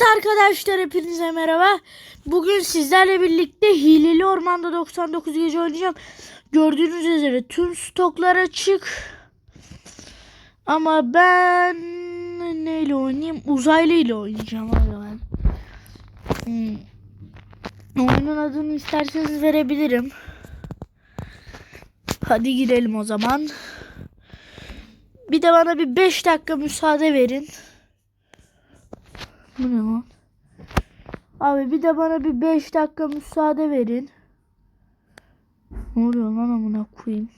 Evet arkadaşlar hepinize merhaba. Bugün sizlerle birlikte Hileli Ormanda 99 gece oynayacağım. Gördüğünüz üzere tüm stoklar açık. Ama ben neyle oynayayım? Uzaylı ile oynayacağım abi ben. Hmm. Oyunun adını isterseniz verebilirim. Hadi girelim o zaman. Bir de bana bir 5 dakika müsaade verin. Bu ne lan? Abi bir de bana bir 5 dakika müsaade verin. Ne oluyor lan amına koyayım.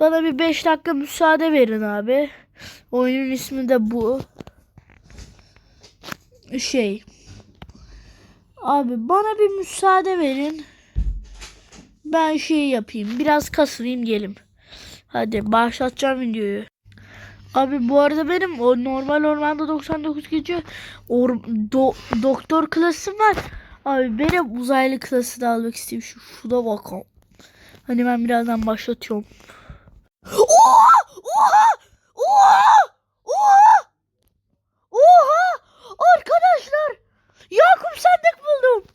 Bana bir 5 dakika müsaade verin abi. Oyunun ismi de bu. Şey. Abi bana bir müsaade verin. Ben şey yapayım. Biraz kasılayım gelim. Hadi başlatacağım videoyu. Abi bu arada benim o normal ormanda 99 gece or, do- doktor klasım var. Abi benim uzaylı klası da almak istiyorum. Şu şuna bakalım. Hani ben birazdan başlatıyorum. Oha! Oha! Oha! Oha! Oha! Arkadaşlar! Yakup sandık buldum.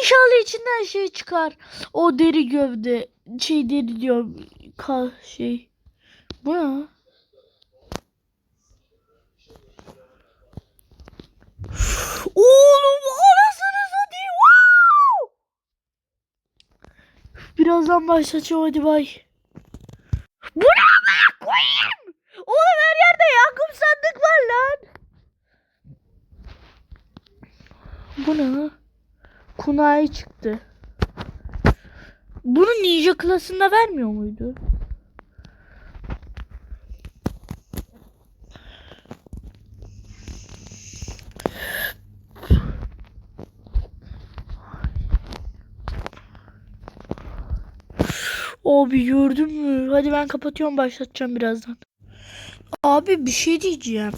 İnşallah içinden şey çıkar. O deri gövde. Şey deri diyorum. Ka şey. Bu ne? Oğlum anasını satayım. Wow! Birazdan başlatacağım hadi bay. Bu ne amına koyayım? Oğlum her yerde Yakup sandık var lan. Bu ne? Kunai çıktı. Bunu ninja klasında vermiyor muydu? Abi gördün mü? Hadi ben kapatıyorum başlatacağım birazdan. Abi bir şey diyeceğim.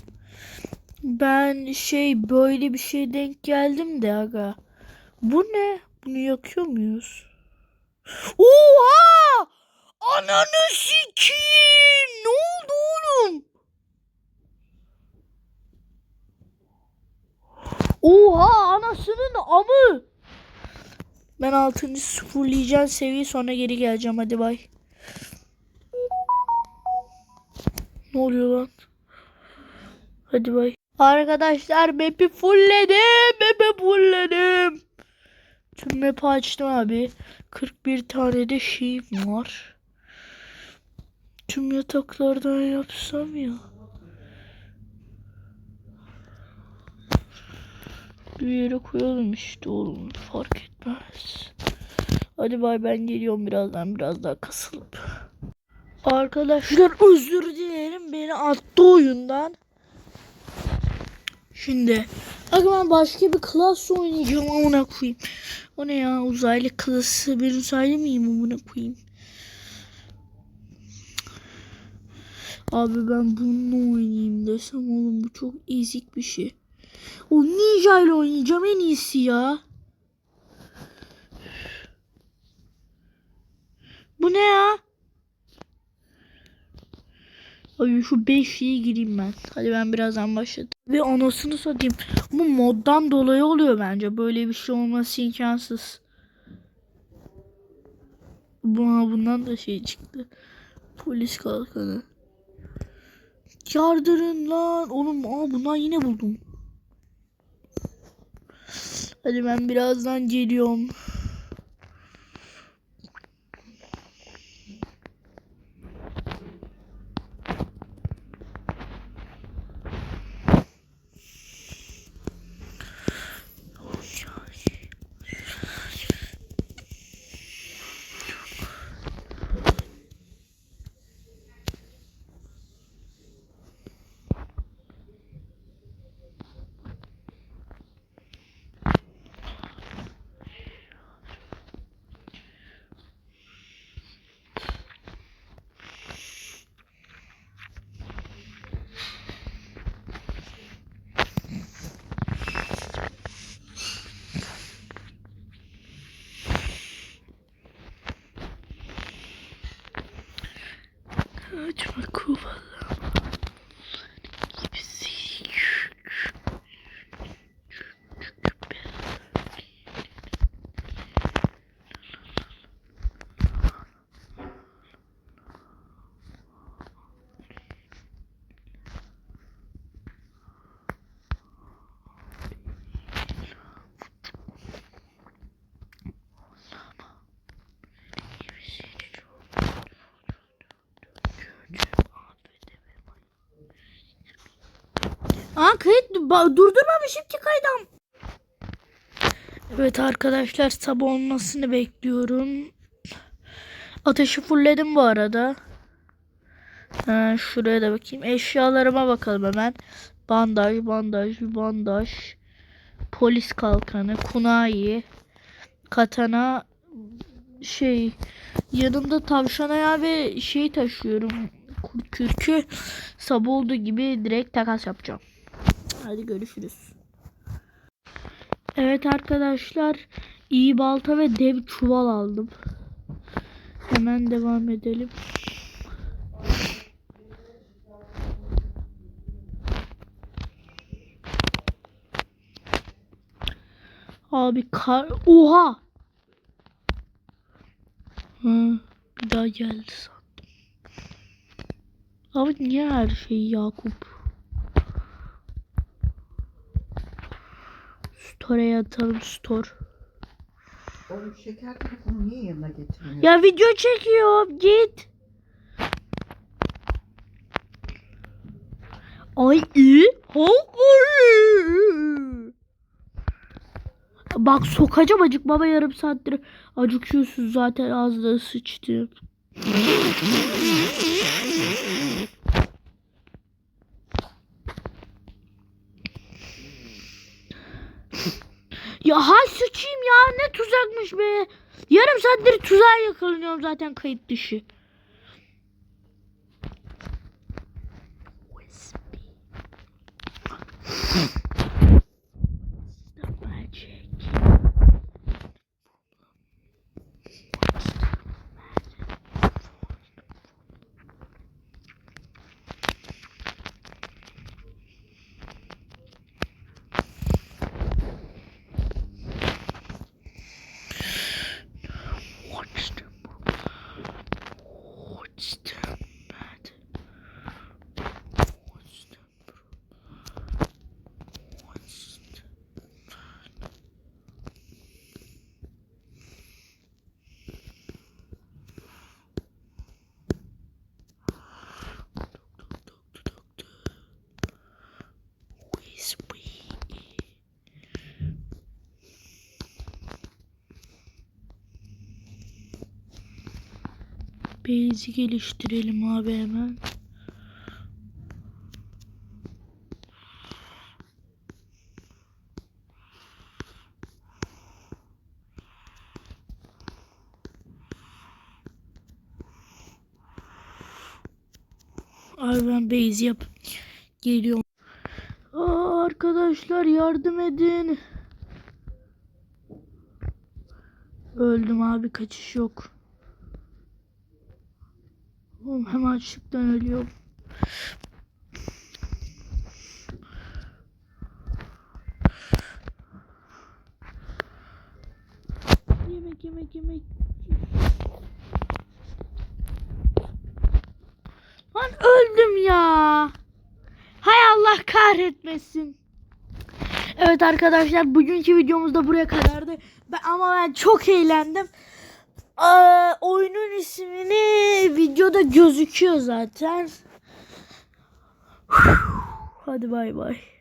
Ben şey böyle bir şey denk geldim de aga. Bu ne? Bunu yakıyor muyuz? Oha! Ananı sikeyim! Ne oldu oğlum? Oha anasının amı! Ben 6. sıfırlayacağım seviye sonra geri geleceğim hadi bay. Ne oluyor lan? Hadi bay. Arkadaşlar map'i fullledim. Map'i fullledim. Tüm map'i açtım abi. 41 tane de şeyim var. Tüm yataklardan yapsam ya. Bir yere koyalım işte oğlum. Fark etmez. Hadi bay ben geliyorum birazdan biraz daha kasılıp. Arkadaşlar özür dilerim beni attı oyundan. Şimdi Aga ben başka bir klas oynayacağım amına koyayım. O ne ya uzaylı klası ben uzaylı mıyım amına koyayım. Abi ben bununla oynayayım desem oğlum bu çok ezik bir şey. O ninja ile oynayacağım en iyisi ya. Bu ne ya? Ay şu 5'liğe gireyim ben. Hadi ben birazdan başladım. Ve anasını satayım. Bu moddan dolayı oluyor bence. Böyle bir şey olması imkansız. Buna bundan da şey çıktı. Polis kalkanı. Yardırın lan. Oğlum aa bundan yine buldum. Hadi ben birazdan geliyorum. the Ha kayıt durdurmamışım ki kaydım. Evet arkadaşlar sabah olmasını bekliyorum. Ateşi fullledim bu arada. Ha, şuraya da bakayım. Eşyalarıma bakalım hemen. Bandaj, bandaj, bandaj. Polis kalkanı, kunai, katana, şey yanımda tavşan ayağı ve şey taşıyorum. Kürkü. Sabah olduğu gibi direkt takas yapacağım. Hadi görüşürüz. Evet arkadaşlar iyi balta ve dev çuval aldım. Hemen devam edelim. Abi kar... Oha! Hı, bir daha geldi sandım. Abi niye her şey Yakup? Store'ya atalım store. Oğlum şeker telefonu niye yanına getirmiyor? Ya video çekiyorum git. Ay iyi. Bak sokacağım acık baba yarım saattir acıkıyorsun zaten ağzına sıçtım. Ya hay sıçayım ya ne tuzakmış be. Yarım saattir tuzağa yakalanıyorum zaten kayıt dışı. Base'i geliştirelim abi hemen. Abi ben base yap. Geliyorum. Aa, arkadaşlar yardım edin. Öldüm abi kaçış yok. Oğlum hemen açlıktan ölüyorum. Yemek yemek yemek. Lan öldüm ya. Hay Allah kahretmesin. Evet arkadaşlar bugünkü videomuz da buraya kadardı. Ben, ama ben çok eğlendim. Aa, oyunun ismini videoda gözüküyor zaten. Hadi bay bay.